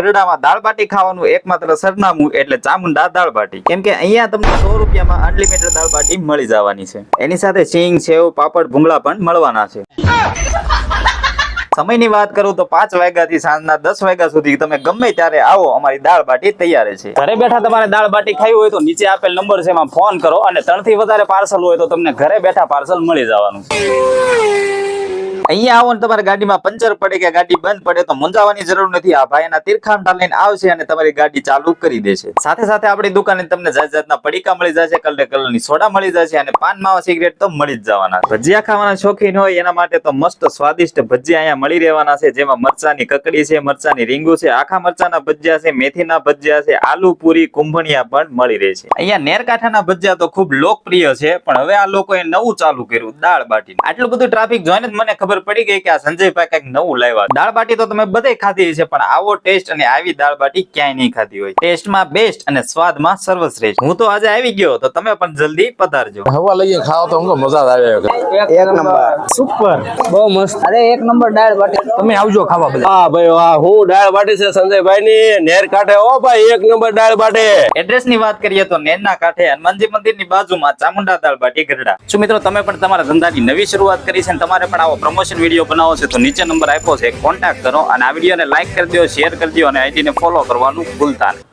ગરડામાં દાળ બાટી ખાવાનું એકમાત્ર સરનામું એટલે ચામુંડા દાળ બાટી. કેમ કે અહીંયા તમને સો રૂપિયામાં અનલિમિટેડ દાળ બાટી મળી જવાની છે. એની સાથે સિંગ, સેવ, પાપડ, ભૂંગળા પણ મળવાના છે. સમયની વાત કરું તો પાંચ વાગ્યાથી સાંજના દસ વાગ્યા સુધી તમે ગમે ત્યારે આવો, અમારી દાળ બાટી તૈયાર છે. ઘરે બેઠા તમારે દાળ બાટી ખાવી હોય તો નીચે આપેલ નંબર છે એમાં ફોન કરો અને ત્રણથી વધારે પાર્સલ હોય તો તમને ઘરે બેઠા પાર્સલ મળી જવાનું અહીંયા આવો ને તમારી ગાડીમાં પંચર પડે કે ગાડી બંધ પડે તો મુંજાવાની જરૂર નથી. આ ભાઈ એના તીરખાંઠા લઈને આવશે અને તમારી ગાડી ચાલુ કરી દેશે. સાથે સાથે આપણી દુકાને તમને જાત જાતના પડીકા મળી જશે, કલર કલરની સોડા મળી જશે અને પાન માવા સિગરેટ તો મળી જ જવાના. ભજીયા ખાવાના શોખીન હોય એના માટે તો મસ્ત સ્વાદિષ્ટ ભજીયા અહીંયા મળી રહેવાના છે. જેમાં મરચાની કકડી છે, મરચાની રીંગુ છે, આખા મરચાના ભજીયા છે, મેથીના ભજીયા છે, આલુ પૂરી, કુંભણિયા પણ મળી રહે છે. અહીંયા નેરકાંઠાના ભજીયા તો ખૂબ લોકપ્રિય છે, પણ હવે આ લોકોએ નવું ચાલુ કર્યું, દાળ બાટી આટલું બધું ટ્રાફિક જોઈને જ મને ખબર પડી ગઈ કે આ સંજયભાઈ કંઈક નવું લાવ્યા દાળ બાટી તો તમે બધે ખાધી છે પણ આવો ટેસ્ટ અને આવી દાળ બાટી ક્યાંય નહીં ખાધી હોય. ટેસ્ટમાં બેસ્ટ અને સ્વાદમાં સર્વશ્રેષ્ઠ. હું તો આજે આવી ગયો તો તમે પણ જલ્દી પધારજો. હવા લઈએ ખાવ તો અમુક મજા આવે. એક નંબર. સુપર બહુ મસ્ત. અરે એક નંબર દાળ બાટી. તમે આવજો ખાવા બધા. હા ભાઈ વાહ હું દાળ બાટી છે સંજયભાઈ ની નેર કાંઠે ઓ ભાઈ એક નંબર દાળ બાટી. એડ્રેસની વાત કરીએ તો નેરના કાંઠે હનુમાનજી મંદિરની બાજુમાં ચામુંડા દાળ બાટી ગઢડા. શું મિત્રો તમે પણ તમારા ધંધાની નવી શરૂઆત કરી છે અને તમારે પણ આવો પ્રમોશન વીડિયો બનાવો છે તો નીચે નંબર આપ્યો છે કોન્ટેક્ટ કરો અને આ વિડીયોને લાઈક કરી દો શેર કરી દો અને આઈડીને ફોલો કરવાનું ભૂલતા નહીં.